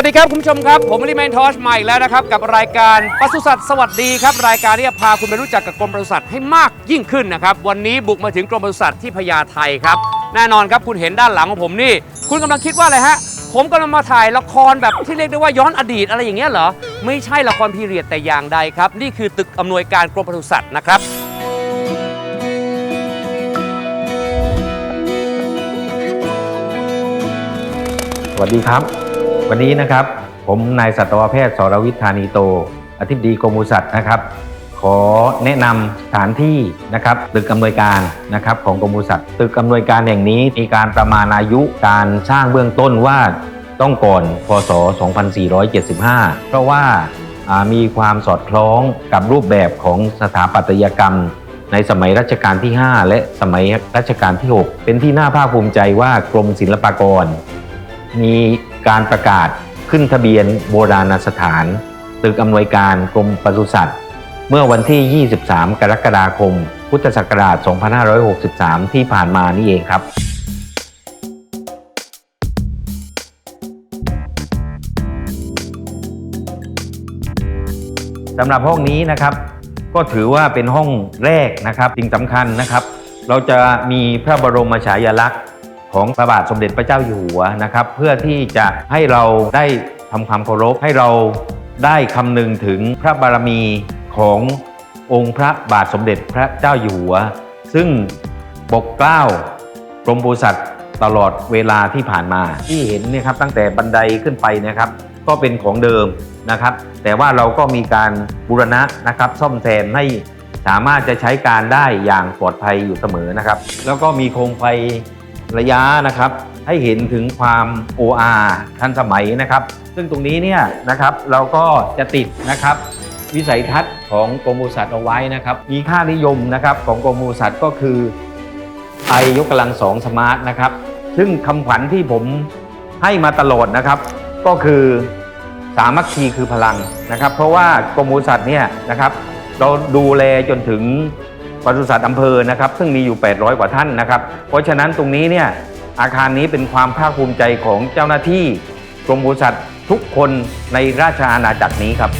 วัสดีครับคุณผู้ชมครับ ผมลิแมนทอชใหม่แล้วนะครับ กับรายการปศุสัตว์สวัสดีครับ รายการที่จะพาคุณไปรู้จักกับกรมปศุสัตว์ให้มากยิ่งขึ้นนะครับ วันนี้บุกมาถึงกรมปศุสัตว์ที่พญาไทครับ แน่นอนครับคุณเห็นด้านหลังของผมนี่ คุณกำลังคิดว่าอะไรฮะ ผมกำลังมาถ่ายละครแบบที่เรียกได้ว่าย้อนอดีตอะไรอย่างเงี้ยเหรอ ไม่ใช่ละครพีเรียดแต่อย่างใดครับ นี่คือตึกอำนวยการกรมปศุสัตว์นะครับ สวัสดีครับ วันนี้นะครับ ผมนายสัตวแพทย์สรวิทธานีโต อธิบดีกรมปศุสัตว์นะครับ ขอแนะนำสถานที่นะครับตึกอำนวยการนะครับของกรมปศุสัตว์ตึกอำนวยการแห่งนี้มีการประมาณอายุการสร้างเบื้องต้นว่าต้องก่อนพศ 2475 เพราะว่าอ่ามีความสอดคล้องกับรูปแบบของสถาปัตยกรรม ในสมัยรัชกาลที่ 5 และสมัยรัชกาลที่ 6 เป็นที่น่าภาคภูมิใจว่ากรมศิลปากร มี การประกาศขึ้นทะเบียนโบราณสถาน ตึกอำนวยการกรมปศุสัตว์ เมื่อวันที่ 23 กรกฎาคม พุทธศักราช 2563 ที่ผ่านมานี่เองครับสำหรับห้องนี้นะครับ ก็ถือว่าเป็นห้องแรกนะครับสิ่งสำคัญนะครับ เราจะมีพระบรมฉายาลักษณ์ ของพระบาทสมเด็จพระเจ้าอยู่หัวนะครับ เพื่อที่จะให้เราได้ทำความเคารพให้เราได้คำนึงถึงพระบารมีขององค์พระบาทสมเด็จพระเจ้าอยู่หัว ซึ่งปกเกล้ากรมปศุสัตว์ตลอดเวลาที่ผ่านมาที่เห็นเนี่ยครับตั้งแต่บันไดขึ้นไปนะครับ ก็เป็นของเดิมนะครับ แต่ว่าเราก็มีการบูรณะนะครับซ่อมแซมให้สามารถจะใช้การได้อย่างปลอดภัยอยู่เสมอนะครับ แล้วก็มีโคมไฟ ระยะนะครับให้เห็นถึงความ OR ทันสมัยนะครับ ซึ่งตรงนี้เนี่ยนะครับเราก็จะติดนะครับวิสัยทัศน์ของกรมปศุสัตเอาไว้นะครับ มีค่านิยมนะครับของกรมปศุสัตก็คือไอยกกำลังสองสมาร์ทนะครับ ซึ่งคำขวัญที่ผมให้มาตลอดนะครับ ก็คือสามัคคีคือพลังนะครับ เพราะว่ากรมปศุสัตเนี่ยนะครับ เราดูแลจนถึง ปศุสัตว์อำเภอนะครับซึ่งมีอยู่ 800 กว่าท่านนะครับ เพราะฉะนั้นตรงนี้เนี่ยอาคารนี้เป็นความภาคภูมิใจของเจ้าหน้าที่กรมปศุสัตว์ทุกคนในราชอาณาจักรนี้ครับ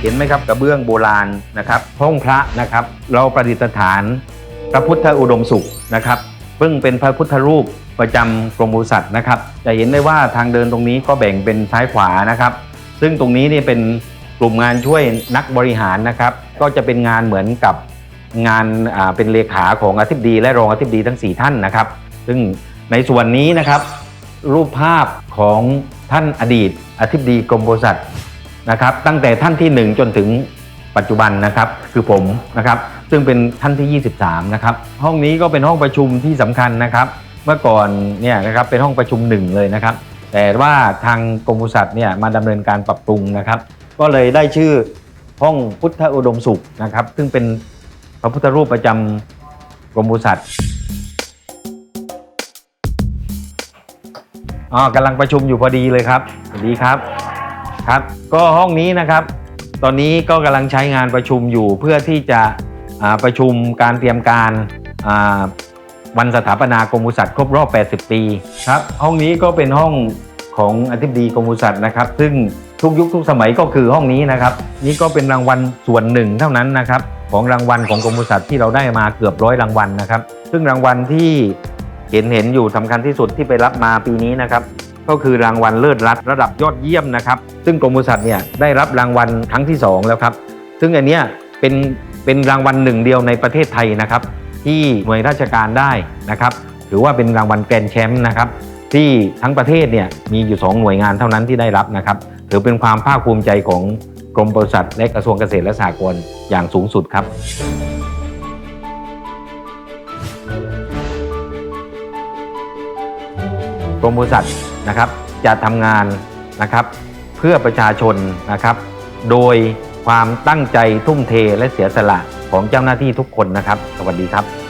เห็นไหมครับกระเบื้องโบราณนะครับห้องพระนะครับ เราประดิษฐานพระพุทธอุดมสุขนะครับซึ่งเป็นพระพุทธรูปประจำกรมปศุสัตว์นะครับ จะเห็นได้ว่าทางเดินตรงนี้ก็แบ่งเป็นซ้ายขวานะครับ ซึ่งตรงนี้นี่เป็น กลุ่มงานช่วยนักบริหารนะครับ ก็จะเป็นงานเหมือนกับงานเป็นเลขาของอธิบดี และรองอธิบดีทั้ง 4 ท่านนะครับ ซึ่งในส่วนนี้นะครับ รูปภาพของท่านอดีตอธิบดีกรมปศุสัตว์นะครับ ตั้งแต่ท่านที่ 1 จนถึงปัจจุบันนะครับคือผมนะครับ ซึ่งเป็นท่านที่ 23 นะครับ ห้องนี้ก็เป็นห้องประชุมที่สำคัญนะครับ เมื่อก่อนเนี่ยนะครับเป็นห้องประชุมหนึ่งเลยนะครับ แต่ว่าทางกรมปศุสัตว์เนี่ยมาดำเนินการปรับปรุงนะครับ ก็เลยได้ชื่อห้องพุทธอุดมสุขนะครับ ซึ่งเป็นพระพุทธรูปประจำกรมปศุสัตว์อ๋อกำลังประชุมอยู่พอดีเลยครับสวัสดีครับครับ ก็ห้องนี้นะครับ ตอนนี้ก็กำลังใช้งานประชุมอยู่เพื่อที่จะประชุมการเตรียมการวันสถาปนากรมปศุสัตว์ครบรอบ 80 ปีครับ ห้องนี้ก็เป็นห้องของอธิบดีกรมปศุสัตว์นะครับ ซึ่ง ทุกยุคทุกสมัยก็คือห้องนี้นะครับ นี่ก็เป็นรางวัลส่วนหนึ่งเท่านั้นนะครับของรางวัลของกรมปศุสัตว์ที่เราได้มาเกือบร้อยรางวัลนะครับ ซึ่งรางวัลที่เห็นเห็นอยู่สำคัญที่สุดที่ไปรับมาปีนี้นะครับก็คือรางวัลเลิศรัฐระดับยอดเยี่ยมนะครับ ซึ่งกรมปศุสัตว์เนี่ยได้รับรางวัลครั้งที่ 2 แล้วครับ ซึ่งอันเนี้ยเป็นเป็นรางวัลหนึ่งเดียวในประเทศไทยนะครับ ที่หน่วยราชการได้นะครับถือว่าเป็นรางวัลแกรนแชมป์นะครับที่ทั้งประเทศเนี่ยมีอยู่ 2 หน่วยงานเท่านั้นที่ได้รับนะครับ ถือเป็นความภาคภูมิใจของกรมปศุสัตว์และกระทรวงเกษตรและสหกรณ์อย่างสูงสุดครับกรมปศุสัตว์นะครับจะทำงานนะครับเพื่อประชาชนนะครับ โดยความตั้งใจทุ่มเทและเสียสละของเจ้าหน้าที่ทุกคนนะครับ สวัสดีครับ